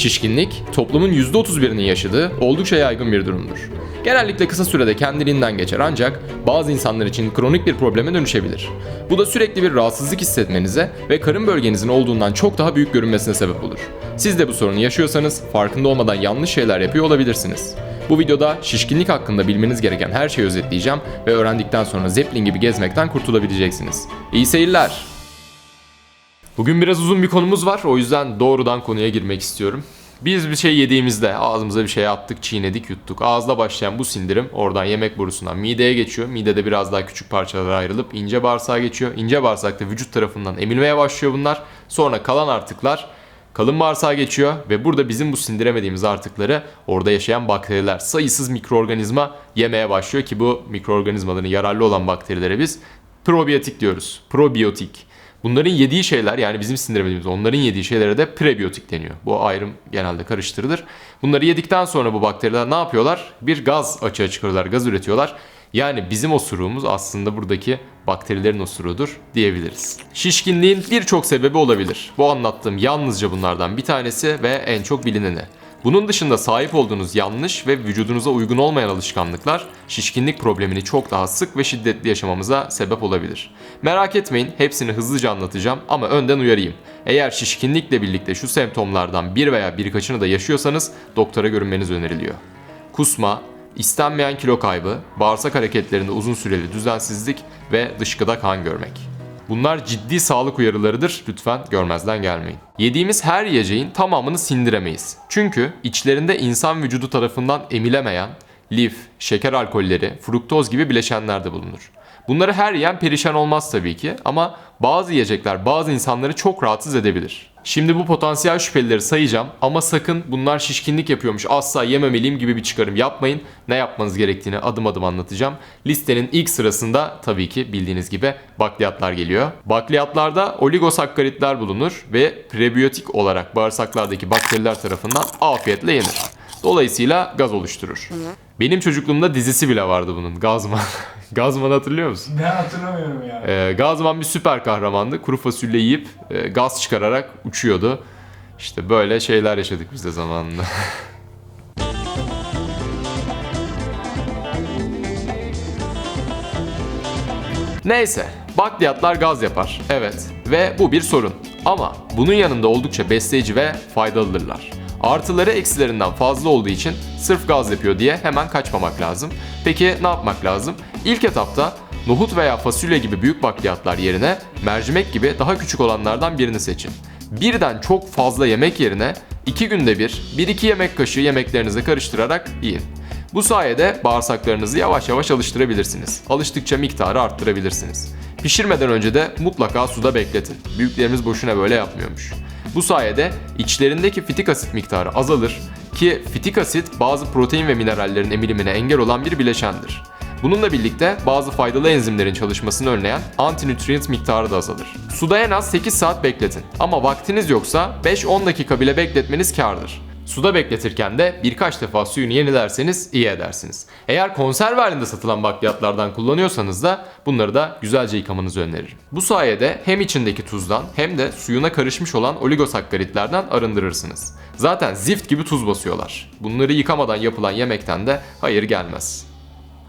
Şişkinlik, toplumun %31'inin yaşadığı oldukça yaygın bir durumdur. Genellikle kısa sürede kendiliğinden geçer ancak bazı insanlar için kronik bir probleme dönüşebilir. Bu da sürekli bir rahatsızlık hissetmenize ve karın bölgenizin olduğundan çok daha büyük görünmesine sebep olur. Siz de bu sorunu yaşıyorsanız farkında olmadan yanlış şeyler yapıyor olabilirsiniz. Bu videoda şişkinlik hakkında bilmeniz gereken her şeyi özetleyeceğim ve öğrendikten sonra Zeppelin gibi gezmekten kurtulabileceksiniz. İyi seyirler. Bugün biraz uzun bir konumuz var o yüzden doğrudan konuya girmek istiyorum. Biz bir şey yediğimizde ağzımıza bir şey attık, çiğnedik, yuttuk. Ağızda başlayan bu sindirim oradan yemek borusundan mideye geçiyor. Midede biraz daha küçük parçalara ayrılıp ince bağırsağa geçiyor. İnce bağırsakta vücut tarafından emilmeye başlıyor bunlar. Sonra kalan artıklar kalın bağırsağa geçiyor ve burada bizim bu sindiremediğimiz artıkları orada yaşayan bakteriler, sayısız mikroorganizma yemeye başlıyor ki bu mikroorganizmaların yararlı olan bakterilere biz probiyotik diyoruz. Probiyotik. Bunların yediği şeyler yani bizim sindiremediğimiz onların yediği şeylere de prebiyotik deniyor. Bu ayrım genelde karıştırılır. Bunları yedikten sonra bu bakteriler ne yapıyorlar? Bir gaz açığa çıkarıyorlar, gaz üretiyorlar. Yani bizim osuruğumuz aslında buradaki bakterilerin osuruğudur diyebiliriz. Şişkinliğin birçok sebebi olabilir. Bu anlattığım yalnızca bunlardan bir tanesi ve en çok bilineni. Bunun dışında sahip olduğunuz yanlış ve vücudunuza uygun olmayan alışkanlıklar şişkinlik problemini çok daha sık ve şiddetli yaşamamıza sebep olabilir. Merak etmeyin hepsini hızlıca anlatacağım ama önden uyarayım. Eğer şişkinlikle birlikte şu semptomlardan bir veya birkaçını da yaşıyorsanız doktora görünmeniz öneriliyor. Kusma, istenmeyen kilo kaybı, bağırsak hareketlerinde uzun süreli düzensizlik ve dışkıda kan görmek. Bunlar ciddi sağlık uyarılarıdır. Lütfen görmezden gelmeyin. Yediğimiz her yiyeceğin tamamını sindiremeyiz. Çünkü içlerinde insan vücudu tarafından emilemeyen lif, şeker alkolleri, fruktoz gibi bileşenler de bulunur. Bunları her yiyen perişan olmaz tabii ki ama bazı yiyecekler bazı insanları çok rahatsız edebilir. Şimdi bu potansiyel şüphelileri sayacağım ama sakın bunlar şişkinlik yapıyormuş asla yememeliyim gibi bir çıkarım yapmayın. Ne yapmanız gerektiğini adım adım anlatacağım. Listenin ilk sırasında tabii ki bildiğiniz gibi bakliyatlar geliyor. Bakliyatlarda oligosakkaritler bulunur ve prebiyotik olarak bağırsaklardaki bakteriler tarafından afiyetle yenir. Dolayısıyla gaz oluşturur. Benim çocukluğumda dizisi bile vardı bunun. Gazman. Gazman hatırlıyor musun? Ben hatırlamıyorum ya. Ee, Gazman bir süper kahramandı. Kuru fasulye yiyip e, gaz çıkararak uçuyordu. İşte böyle şeyler yaşadık biz de zamanında. Neyse, bakliyatlar gaz yapar. Evet ve bu bir sorun. Ama bunun yanında oldukça besleyici ve faydalıdırlar. Artıları eksilerinden fazla olduğu için sırf gaz yapıyor diye hemen kaçmamak lazım. Peki ne yapmak lazım? İlk etapta nohut veya fasulye gibi büyük bakliyatlar yerine mercimek gibi daha küçük olanlardan birini seçin. Birden çok fazla yemek yerine 2 günde bir 1-2 yemek kaşığı yemeklerinize karıştırarak yiyin. Bu sayede bağırsaklarınızı yavaş yavaş alıştırabilirsiniz. Alıştıkça miktarı arttırabilirsiniz. Pişirmeden önce de mutlaka suda bekletin. Büyüklerimiz boşuna böyle yapmıyormuş. Bu sayede içlerindeki fitik asit miktarı azalır ki fitik asit bazı protein ve minerallerin emilimine engel olan bir bileşendir. Bununla birlikte bazı faydalı enzimlerin çalışmasını önleyen antinutrient miktarı da azalır. Suda en az 8 saat bekletin ama vaktiniz yoksa 5-10 dakika bile bekletmeniz kârdır. Suda bekletirken de birkaç defa suyunu yenilerseniz iyi edersiniz. Eğer konserve halinde satılan bakliyatlardan kullanıyorsanız da bunları da güzelce yıkamanızı öneririm. Bu sayede hem içindeki tuzdan hem de suyuna karışmış olan oligosakkaritlerden arındırırsınız. Zaten zift gibi tuz basıyorlar. Bunları yıkamadan yapılan yemekten de hayır gelmez.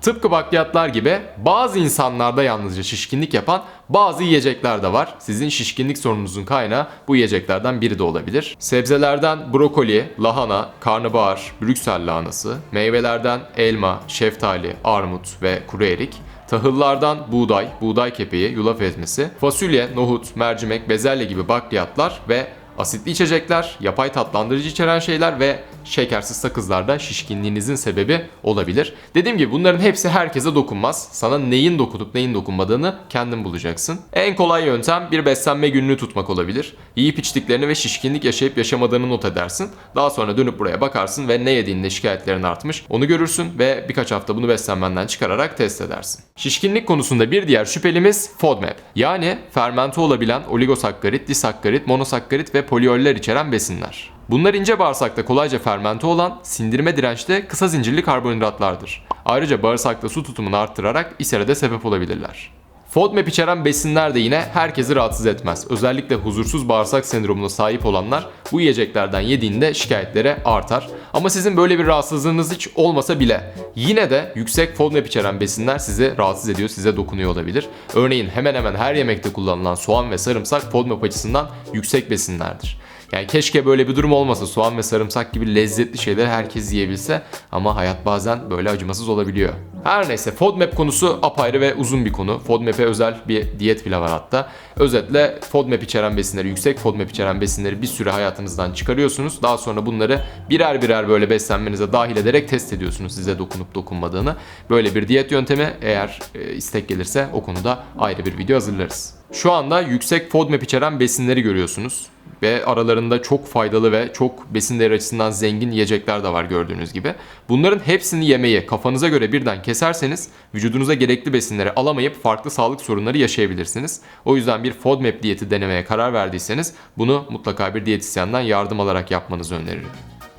Tıpkı bakliyatlar gibi bazı insanlarda yalnızca şişkinlik yapan bazı yiyecekler de var. Sizin şişkinlik sorununuzun kaynağı bu yiyeceklerden biri de olabilir. Sebzelerden brokoli, lahana, karnabahar, Brüksel lahanası, meyvelerden elma, şeftali, armut ve kuru erik, tahıllardan buğday, buğday kepeği, yulaf ezmesi, fasulye, nohut, mercimek, bezelye gibi bakliyatlar ve Asitli içecekler, yapay tatlandırıcı içeren şeyler ve şekersiz sakızlar da şişkinliğinizin sebebi olabilir. Dediğim gibi bunların hepsi herkese dokunmaz. Sana neyin dokunup neyin dokunmadığını kendin bulacaksın. En kolay yöntem bir beslenme günlüğü tutmak olabilir. Yiyip içtiklerini ve şişkinlik yaşayıp yaşamadığını not edersin. Daha sonra dönüp buraya bakarsın ve ne yediğinde şikayetlerin artmış onu görürsün ve birkaç hafta bunu beslenmenden çıkararak test edersin. Şişkinlik konusunda bir diğer şüphelimiz FODMAP. Yani fermente olabilen oligosakkarit, disakkarit, monosakkarit ve polioller içeren besinler. Bunlar ince bağırsakta kolayca fermente olan, sindirime dirençte kısa zincirli karbonhidratlardır. Ayrıca bağırsakta su tutumunu arttırarak ishale de sebep olabilirler. FODMAP içeren besinler de yine herkesi rahatsız etmez. Özellikle huzursuz bağırsak sendromuna sahip olanlar bu yiyeceklerden yediğinde şikayetlere artar. Ama sizin böyle bir rahatsızlığınız hiç olmasa bile yine de yüksek FODMAP içeren besinler sizi rahatsız ediyor, size dokunuyor olabilir. Örneğin hemen hemen her yemekte kullanılan soğan ve sarımsak FODMAP açısından yüksek besinlerdir. Yani keşke böyle bir durum olmasa. Soğan ve sarımsak gibi lezzetli şeyleri herkes yiyebilse ama hayat bazen böyle acımasız olabiliyor. Her neyse FODMAP konusu apayrı ve uzun bir konu. FODMAP'e özel bir diyet bile var hatta. Özetle FODMAP içeren besinleri, yüksek FODMAP içeren besinleri bir süre hayatınızdan çıkarıyorsunuz. Daha sonra bunları birer birer böyle beslenmenize dahil ederek test ediyorsunuz size dokunup dokunmadığını. Böyle bir diyet yöntemi eğer e, istek gelirse o konuda ayrı bir video hazırlarız. Şu anda yüksek FODMAP içeren besinleri görüyorsunuz ve aralarında çok faydalı ve çok besin açısından zengin yiyecekler de var gördüğünüz gibi. Bunların hepsini yemeyi kafanıza göre birden keserseniz vücudunuza gerekli besinleri alamayıp farklı sağlık sorunları yaşayabilirsiniz. O yüzden bir FODMAP diyeti denemeye karar verdiyseniz bunu mutlaka bir diyetisyenden yardım alarak yapmanızı öneririm.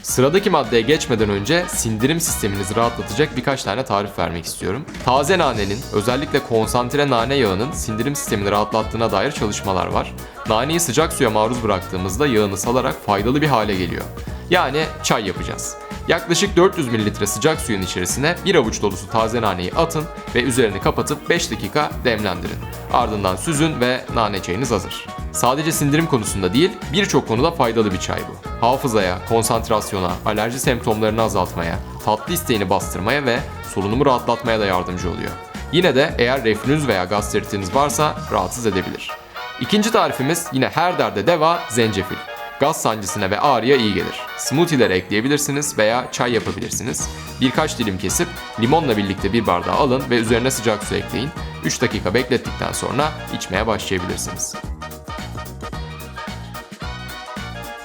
Sıradaki maddeye geçmeden önce sindirim sisteminizi rahatlatacak birkaç tane tarif vermek istiyorum. Taze nanenin, özellikle konsantre nane yağının sindirim sistemini rahatlattığına dair çalışmalar var. Naneyi sıcak suya maruz bıraktığımızda yağını salarak faydalı bir hale geliyor. Yani çay yapacağız. Yaklaşık 400 ml sıcak suyun içerisine bir avuç dolusu taze naneyi atın ve üzerini kapatıp 5 dakika demlendirin. Ardından süzün ve nane çayınız hazır. Sadece sindirim konusunda değil, birçok konuda faydalı bir çay bu. Hafızaya, konsantrasyona, alerji semptomlarını azaltmaya, tatlı isteğini bastırmaya ve solunumu rahatlatmaya da yardımcı oluyor. Yine de eğer reflünüz veya gastritiniz varsa rahatsız edebilir. İkinci tarifimiz yine her derde deva zencefil. Gaz sancısına ve ağrıya iyi gelir. Smoothie'lere ekleyebilirsiniz veya çay yapabilirsiniz. Birkaç dilim kesip limonla birlikte bir bardağı alın ve üzerine sıcak su ekleyin. 3 dakika beklettikten sonra içmeye başlayabilirsiniz.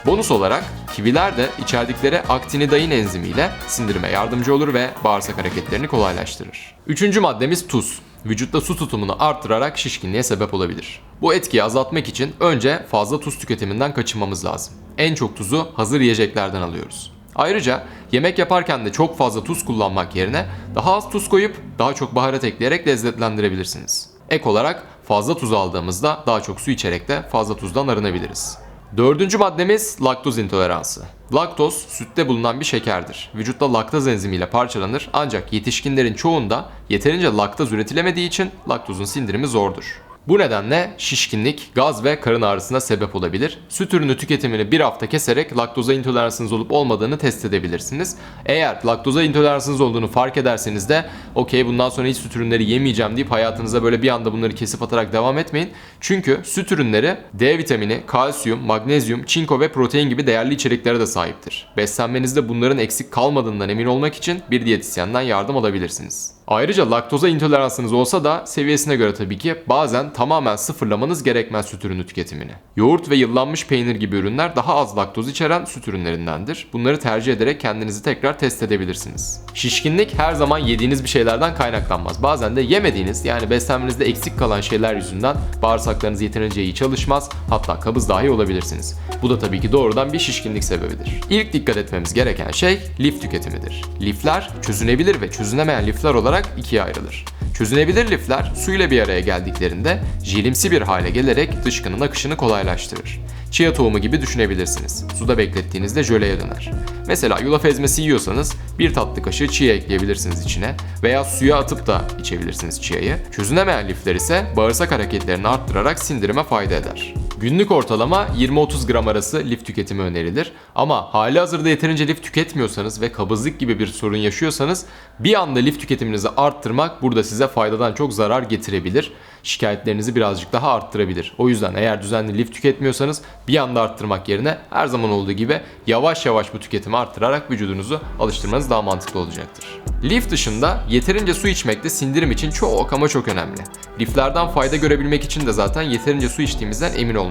Bonus olarak kiviler de içerdikleri aktinidain enzimiyle sindirime yardımcı olur ve bağırsak hareketlerini kolaylaştırır. Üçüncü maddemiz tuz. Vücutta su tutumunu arttırarak şişkinliğe sebep olabilir. Bu etkiyi azaltmak için önce fazla tuz tüketiminden kaçınmamız lazım. En çok tuzu hazır yiyeceklerden alıyoruz. Ayrıca yemek yaparken de çok fazla tuz kullanmak yerine daha az tuz koyup daha çok baharat ekleyerek lezzetlendirebilirsiniz. Ek olarak fazla tuz aldığımızda daha çok su içerek de fazla tuzdan arınabiliriz. Dördüncü maddemiz laktoz intoleransı. Laktoz sütte bulunan bir şekerdir. Vücutta laktaz enzimiyle parçalanır ancak yetişkinlerin çoğunda yeterince laktaz üretilemediği için laktozun sindirimi zordur. Bu nedenle şişkinlik, gaz ve karın ağrısına sebep olabilir. Süt ürünü tüketimini bir hafta keserek laktoza intoleransınız olup olmadığını test edebilirsiniz. Eğer laktoza intoleransınız olduğunu fark ederseniz de okey bundan sonra hiç süt ürünleri yemeyeceğim deyip hayatınıza böyle bir anda bunları kesip atarak devam etmeyin. Çünkü süt ürünleri D vitamini, kalsiyum, magnezyum, çinko ve protein gibi değerli içeriklere de sahiptir. Beslenmenizde bunların eksik kalmadığından emin olmak için bir diyetisyenden yardım alabilirsiniz. Ayrıca laktoza intoleransınız olsa da seviyesine göre tabii ki bazen tamamen sıfırlamanız gerekmez süt ürünü tüketimini. Yoğurt ve yıllanmış peynir gibi ürünler daha az laktoz içeren süt ürünlerindendir. Bunları tercih ederek kendinizi tekrar test edebilirsiniz. Şişkinlik her zaman yediğiniz bir şeylerden kaynaklanmaz. Bazen de yemediğiniz yani beslenmenizde eksik kalan şeyler yüzünden bağırsaklarınız yeterince iyi çalışmaz hatta kabız dahi olabilirsiniz. Bu da tabii ki doğrudan bir şişkinlik sebebidir. İlk dikkat etmemiz gereken şey lif tüketimidir. Lifler çözünebilir ve çözünemeyen lifler olarak ikiye ayrılır. Çözünebilir lifler suyla bir araya geldiklerinde jilimsi bir hale gelerek dışkının akışını kolaylaştırır. Chia tohumu gibi düşünebilirsiniz. Suda beklettiğinizde jöleye döner. Mesela yulaf ezmesi yiyorsanız bir tatlı kaşığı chia ekleyebilirsiniz içine veya suya atıp da içebilirsiniz chia'yı. Çözünemeyen lifler ise bağırsak hareketlerini arttırarak sindirime fayda eder. Günlük ortalama 20-30 gram arası lif tüketimi önerilir. Ama hali hazırda yeterince lif tüketmiyorsanız ve kabızlık gibi bir sorun yaşıyorsanız bir anda lif tüketiminizi arttırmak burada size faydadan çok zarar getirebilir. Şikayetlerinizi birazcık daha arttırabilir. O yüzden eğer düzenli lif tüketmiyorsanız bir anda arttırmak yerine her zaman olduğu gibi yavaş yavaş bu tüketimi arttırarak vücudunuzu alıştırmanız daha mantıklı olacaktır. Lif dışında yeterince su içmek de sindirim için çok ama çok önemli. Liflerden fayda görebilmek için de zaten yeterince su içtiğimizden emin olmalıyız.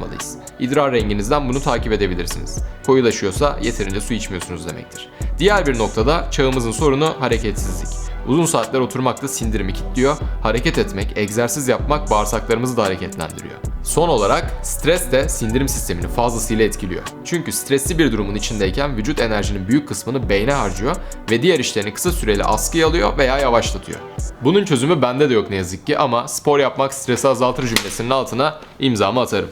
İdrar renginizden bunu takip edebilirsiniz. Koyulaşıyorsa yeterince su içmiyorsunuz demektir. Diğer bir noktada çağımızın sorunu hareketsizlik. Uzun saatler oturmak da sindirimi kilitliyor. Hareket etmek, egzersiz yapmak bağırsaklarımızı da hareketlendiriyor. Son olarak stres de sindirim sistemini fazlasıyla etkiliyor. Çünkü stresli bir durumun içindeyken vücut enerjinin büyük kısmını beyne harcıyor ve diğer işlerini kısa süreli askıya alıyor veya yavaşlatıyor. Bunun çözümü bende de yok ne yazık ki ama spor yapmak stresi azaltır cümlesinin altına imzamı atarım.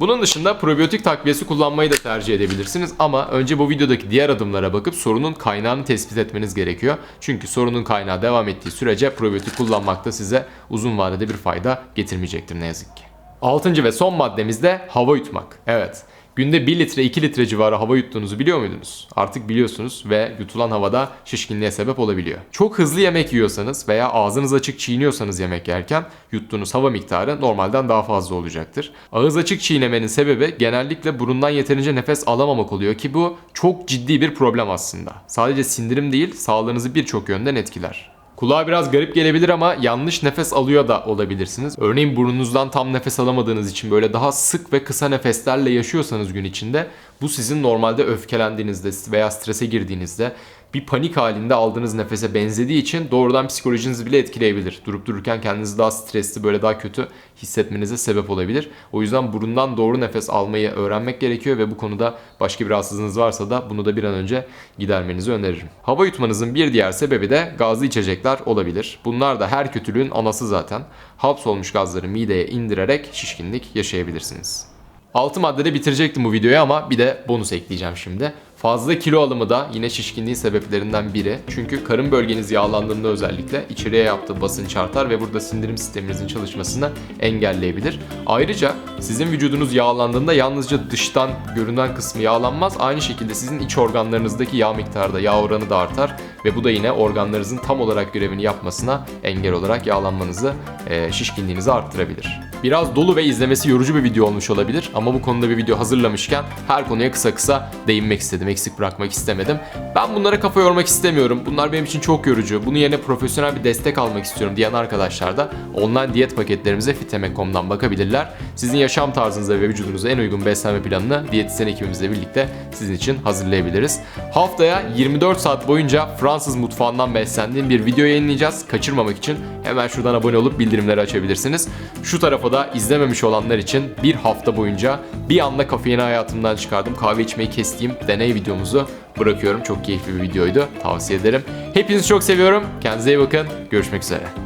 Bunun dışında probiyotik takviyesi kullanmayı da tercih edebilirsiniz ama önce bu videodaki diğer adımlara bakıp sorunun kaynağını tespit etmeniz gerekiyor. Çünkü sorunun kaynağı devam ettiği sürece probiyotik kullanmak da size uzun vadede bir fayda getirmeyecektir ne yazık ki. Altıncı ve son maddemiz de hava yutmak. Evet, günde 1 litre 2 litre civarı hava yuttuğunuzu biliyor muydunuz? Artık biliyorsunuz ve yutulan havada şişkinliğe sebep olabiliyor. Çok hızlı yemek yiyorsanız veya ağzınız açık çiğniyorsanız yemek yerken yuttuğunuz hava miktarı normalden daha fazla olacaktır. Ağız açık çiğnemenin sebebi genellikle burundan yeterince nefes alamamak oluyor ki bu çok ciddi bir problem aslında. Sadece sindirim değil, sağlığınızı birçok yönden etkiler. Kulağa biraz garip gelebilir ama yanlış nefes alıyor da olabilirsiniz. Örneğin burnunuzdan tam nefes alamadığınız için böyle daha sık ve kısa nefeslerle yaşıyorsanız gün içinde bu sizin normalde öfkelendiğinizde veya strese girdiğinizde bir panik halinde aldığınız nefese benzediği için doğrudan psikolojinizi bile etkileyebilir. Durup dururken kendinizi daha stresli böyle daha kötü hissetmenize sebep olabilir. O yüzden burundan doğru nefes almayı öğrenmek gerekiyor ve bu konuda başka bir rahatsızlığınız varsa da bunu da bir an önce gidermenizi öneririm. Hava yutmanızın bir diğer sebebi de gazlı içecekler olabilir. Bunlar da her kötülüğün anası zaten. Hapsolmuş gazları mideye indirerek şişkinlik yaşayabilirsiniz. 6 maddede bitirecektim bu videoyu ama bir de bonus ekleyeceğim şimdi. Fazla kilo alımı da yine şişkinliğin sebeplerinden biri. Çünkü karın bölgeniz yağlandığında özellikle içeriye yaptığı basınç artar ve burada sindirim sisteminizin çalışmasını engelleyebilir. Ayrıca sizin vücudunuz yağlandığında yalnızca dıştan görünen kısmı yağlanmaz. Aynı şekilde sizin iç organlarınızdaki yağ miktarı da yağ oranı da artar ve bu da yine organlarınızın tam olarak görevini yapmasına engel olarak yağlanmanızı, e, şişkinliğinizi arttırabilir. Biraz dolu ve izlemesi yorucu bir video olmuş olabilir ama bu konuda bir video hazırlamışken her konuya kısa kısa değinmek istedim, eksik bırakmak istemedim. Ben bunlara kafa yormak istemiyorum. Bunlar benim için çok yorucu. Bunun yerine profesyonel bir destek almak istiyorum diyen arkadaşlar da online diyet paketlerimize fitemek.com'dan bakabilirler. Sizin yaşam tarzınıza ve vücudunuza en uygun beslenme planını diyetisyen ekibimizle birlikte sizin için hazırlayabiliriz. Haftaya 24 saat boyunca Fransız mutfağından beslendiğim bir video yayınlayacağız. Kaçırmamak için hemen şuradan abone olup bildirimleri açabilirsiniz. Şu tarafa da izlememiş olanlar için bir hafta boyunca bir anda kafeini hayatımdan çıkardım. Kahve içmeyi kestiğim deney videomuzu bırakıyorum. Çok keyifli bir videoydu. Tavsiye ederim. Hepinizi çok seviyorum. Kendinize iyi bakın. Görüşmek üzere.